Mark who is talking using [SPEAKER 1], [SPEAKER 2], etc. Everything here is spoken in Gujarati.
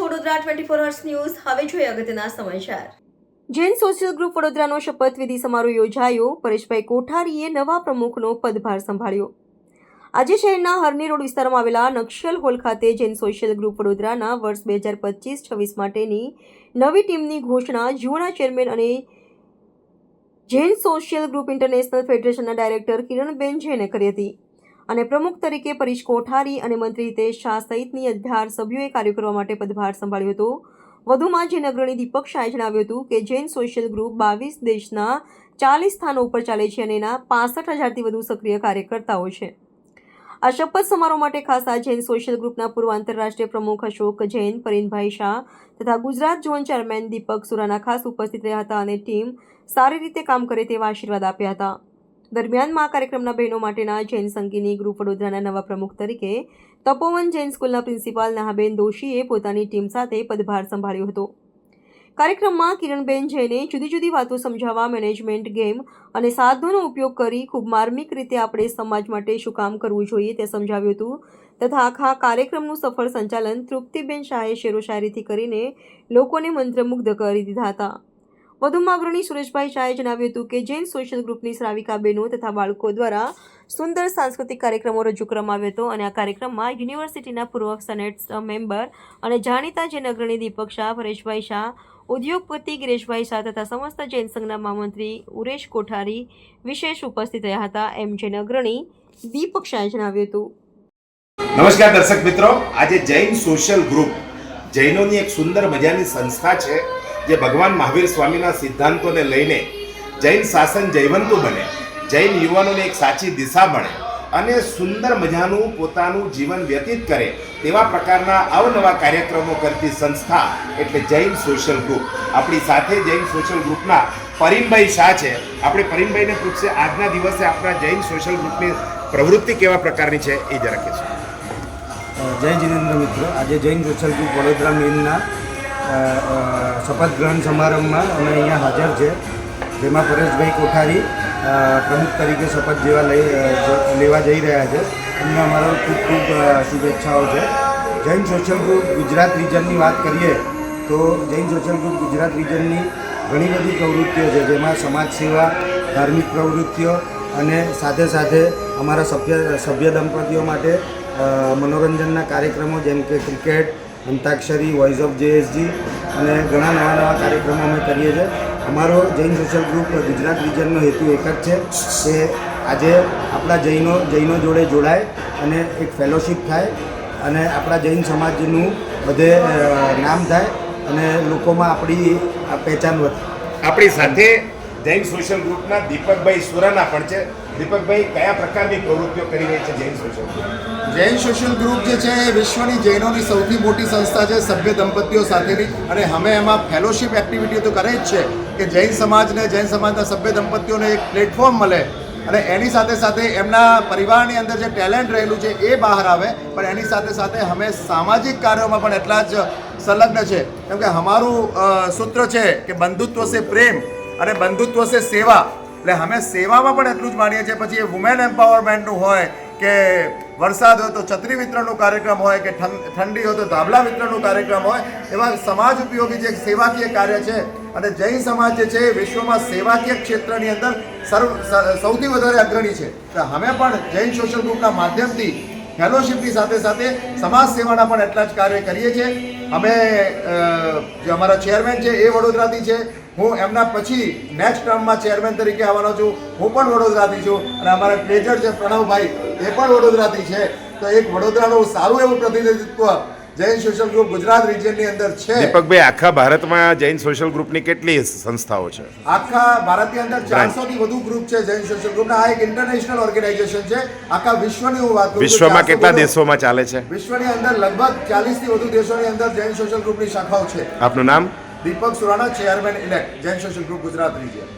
[SPEAKER 1] છો Vadodara twenty four hours news હવે જોઈએ અગત્યના સમાચાર.
[SPEAKER 2] જૈન સોશિયલ ગ્રુપ વડોદરાનો શપથવિધિ સમારોહ યોજાયો. પરેશભાઈ કોઠારીએ નવા પ્રમુખનો પદભાર સંભાળ્યો. આજે શહેરના હરની રોડ વિસ્તારમાં આવેલા નક્ષલ હોલ ખાતે જૈન સોશિયલ ગ્રુપ વડોદરાના વર્ષ બે હજાર પચીસ છવ્વીસ માટેની નવી ટીમની ઘોષણા જુવાના ચેરમેન અને જૈન સોશિયલ ગ્રુપ ઇન્ટરનેશનલ ફેડરેશનના ડાયરેક્ટર કિરણબેન જૈને કરી હતી. અને પ્રમુખ તરીકે પરેશ કોઠારી અને મંત્રી હિતેશ શાહ સહિતની અઢાર સભ્યોએ કાર્ય કરવા માટે પદભાર સંભાળ્યો હતો. વધુમાં જૈન અગ્રણી દીપક શાહે જણાવ્યું હતું કે જૈન સોશિયલ ગ્રુપ બાવીસ દેશના ચાલીસ સ્થાનો ઉપર ચાલે છે અને એના પાસઠ હજારથી વધુ સક્રિય કાર્યકર્તાઓ છે. આ શપથ સમારોહ માટે ખાસ આ જૈન સોશિયલ ગ્રુપના પૂર્વ આંતરરાષ્ટ્રીય પ્રમુખ અશોક જૈન પરીનભાઈ શાહ તથા ગુજરાત ઝોન ચેરમેન દીપક સુરાના ખાસ ઉપસ્થિત રહ્યા હતા અને ટીમ સારી રીતે કામ કરે તેવા આશીર્વાદ આપ્યા હતા. દરમિયાનમાં આ કાર્યક્રમના બહેનો માટેના જૈન સંગીની ગ્રુપ વડોદરાના નવા પ્રમુખ તરીકે તપોવન જૈન સ્કૂલના પ્રિન્સિપાલ નાહાબેન દોશીએ પોતાની ટીમ સાથે પદભાર સંભાળ્યો હતો. કાર્યક્રમમાં કિરણબેન જૈને જુદી જુદી વાતો સમજાવવા, મેનેજમેન્ટ ગેમ અને સાધનોનો ઉપયોગ કરી ખૂબ માર્મિક રીતે આપણે સમાજ માટે શું કામ કરવું જોઈએ તે સમજાવ્યું હતું તથા આખા કાર્યક્રમનું સફળ સંચાલન તૃપ્તિબેન શાહે શેરોશાયરીથી કરીને લોકોને મંત્રમુગ્ધ કરી દીધા હતા. વધુમાં અગ્રણી સુરેશભાઈ શાહે જણાવ્યું હતું કે જૈન સોશિયલ ગ્રુપની શ્રાવિકા બહેનો તથા બાળકો દ્વારા સુંદર સાંસ્કૃતિક કાર્યક્રમો રજૂ કરવામાં આવ્યો હતો અને આ કાર્યક્રમમાં યુનિવર્સિટીના પૂર્વ સેનેટ મેમ્બર અને જાણીતા જૈન અગ્રણી દીપક શાહ, પરેશભાઈ શાહ, ઉદ્યોગપતિ ગિરેશભાઈ શાહ તથા સમસ્ત જૈન સંઘના મહામંત્રી ઉરેશ કોઠારી વિશેષ ઉપસ્થિત રહ્યા હતા. એમ જૈન અગ્રણી દીપક શાહે જણાવ્યું હતું.
[SPEAKER 3] નમસ્કાર દર્શક મિત્રો. આજે જૈન સોશિયલ ગ્રુપ જૈનોની એક સુંદર મજાની સંસ્થા છે. જે ભગવાન મહાવીર સ્વામીના સિદ્ધાંતોને લઈને જૈન શાસન જૈવંતુ બને, જૈન યુવાનોને એક સાચી દિશા મળે અને સુંદર મજાનું પોતાનું જીવન વ્યતીત કરે તેવા પ્રકારના અવનવા કાર્યક્રમો કરતી સંસ્થા એટલે જૈન સોશિયલ ગ્રુપ આપણી સાથે જૈન સોશિયલ ગ્રુપના પરીમભાઈ શાહ છે. આપણે પરીમભાઈને પૂછશે, આજના દિવસે આપણા જૈન સોશિયલ ગ્રુપની પ્રવૃત્તિ કેવા પ્રકારની છે? એ જરા કહેશો.
[SPEAKER 4] જય જિનેન્દ્ર મિત્ર. આજે જૈન સોશિયલ ગ્રુપ વડોદરા મેનના શપથ ગ્રહણ સમારંભમાં અમે અહીંયા હાજર છે, જેમાં પરેશભાઈ કોઠારી પ્રમુખ તરીકે શપથ જેવા લઈ લેવા જઈ રહ્યા છે. એમને અમારો ખૂબ ખૂબ શુભેચ્છાઓ છે. જૈન સોશિયલ ગ્રુપ ગુજરાત રિજનની વાત કરીએ, તો જૈન સોશિયલ ગ્રુપ ગુજરાત રિજનની ઘણી બધી પ્રવૃત્તિઓ છે, જેમાં સમાજ સેવા, ધાર્મિક પ્રવૃત્તિઓ અને સાથે સાથે અમારા સભ્ય સભ્ય દંપતીઓ માટે મનોરંજનના કાર્યક્રમો જેમ કે cricket, antakshari voice of JSG અને ઘણા નવા નવા કાર્યક્રમો અમે કરીએ છીએ. અમારો જૈન સોશિયલ ગ્રુપ ગુજરાત રિજનનો હેતુ એક જ છે કે આજે આપણા જૈનો જૈનો જોડે જોડાય અને એક ફેલોશિપ થાય અને આપણા જૈન સમાજનું બધે નામ થાય અને લોકોમાં આપણી પહેચાન વધે.
[SPEAKER 3] આપણી સાથે જૈન સોશિયલ ગ્રુપના દીપકભાઈ સુરાના પણ છે. દીપકભાઈ, કયા પ્રકારની પ્રવૃત્તિઓ કરી રહી છે Jain social group
[SPEAKER 5] Jain social group જે છે એ વિશ્વની જૈનોની સૌથી મોટી સંસ્થા છે, સભ્ય દંપતીઓ સાથેની. અને અમે એમાં ફેલોશિપ એક્ટિવિટી તો કરે જ છે કે જૈન સમાજને, જૈન સમાજના સભ્ય દંપતીઓને એક પ્લેટફોર્મ મળે. અને એની સાથે સાથે એમના પરિવારની અંદર જે ટેલેન્ટ રહેલું છે એ બહાર આવે. પણ એની સાથે સાથે અમે સામાજિક કાર્યોમાં પણ એટલા જ સંલગ્ન છે. કેમ કે અમારું સૂત્ર છે કે બંધુત્વ છે પ્રેમ અને બંધુત્વ છે સેવા. એટલે અમે સેવામાં પણ એટલું જ માનીએ છીએ. પછી એ વુમેન એમ્પાવરમેન્ટનું હોય કે વરસાદ હોય તો છત્રી વિતરણનો કાર્યક્રમ હોય કે ઠંડી હોય તો ધાબળા વિતરણનો કાર્યક્રમ હોય, એવા સમાજ ઉપયોગી જે સેવાકીય કાર્ય છે અને જૈન સમાજ જે છે એ વિશ્વમાં સેવાકીય ક્ષેત્રની અંદર સર્વ સૌથી વધારે અગ્રણી છે. તો અમે પણ જૈન સોશિયલ ગ્રુપના માધ્યમથી ફેલોશિપની સાથે સાથે સમાજ સેવાના પણ એટલા જ કાર્ય કરીએ છીએ. અમે જે અમારા ચેરમેન છે એ વડોદરાથી છે હું એમના પછી નેક્સ્ટ ટર્મમાં ચેરમેન તરીકે આવવાનો છું. હું પણ વડોદરાથી છું અને અમારા ટ્રેજર છે પ્રણવભાઈ એ પણ વડોદરાથી છે. તો એક વડોદરાનું સારું એવું પ્રતિનિધિત્વ જૈન સોશિયલ ગ્રુપ ગુજરાત રિજિયનની અંદર છે.
[SPEAKER 3] દીપકભાઈ આખા ભારતમાં જૈન સોશિયલ ગ્રુપની કેટલી સંસ્થાઓ છે?
[SPEAKER 5] આખા ભારતની અંદર ચારસો થી વધુ ગ્રુપ છે જૈન સોશિયલ ગ્રુપ આ એક ઇન્ટરનેશનલ ઓર્ગેનાઇઝેશન છે. આખા વિશ્વની હું વાત
[SPEAKER 3] વિશ્વમાં કેટલા દેશોમાં ચાલે છે?
[SPEAKER 5] વિશ્વની અંદર લગભગ ચાલીસથી વધુ દેશોની અંદર જૈન સોશિયલ ગ્રુપની શાખાઓ છે.
[SPEAKER 3] આપનું નામ?
[SPEAKER 5] Deepak Surana chairman elect Jain social group Gujarat region